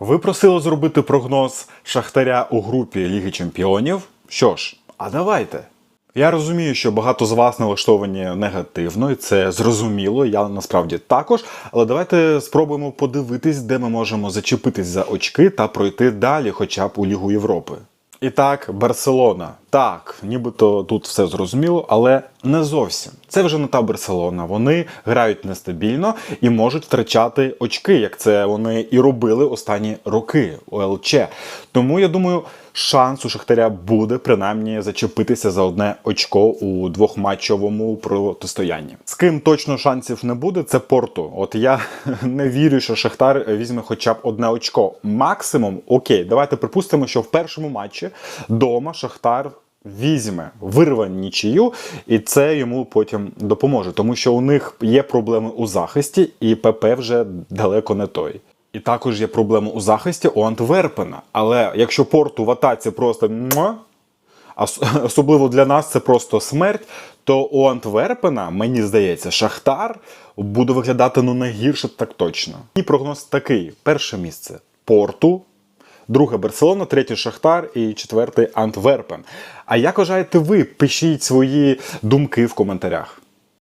Ви просили зробити прогноз Шахтаря у групі Ліги Чемпіонів. Що ж, а давайте. Я розумію, що багато з вас налаштовані негативно, і це зрозуміло. Я насправді також. Але давайте спробуємо подивитись, де ми можемо зачепитись за очки та пройти далі, хоча б у Лігу Європи. І так, Барселона. Так, нібито тут все зрозуміло, але не зовсім. Це вже не та Барселона. Вони грають нестабільно і можуть втрачати очки, як це вони і робили останні роки у ЛЧ. Тому я думаю, шанс у Шахтаря буде принаймні зачепитися за одне очко у двохматчовому протистоянні. З ким точно шансів не буде, це Порту. От я не вірю, що Шахтар візьме хоча б одне очко. Максимум, окей, давайте припустимо, що в першому матчі дома Шахтар. Візьме вирве нічию, і це йому потім допоможе, тому що у них є проблеми у захисті, і ПП вже далеко не той. І також є проблеми у захисті у Антверпена. Але якщо порту в атаці просто муа, особливо для нас це просто смерть, то у Антверпена, мені здається, Шахтар буде виглядати ну не гірше так точно. І прогноз такий: перше місце Порту. Друге Барселона, третє Шахтар і четвертий Антверпен. А як вважаєте ви? Пишіть свої думки в коментарях.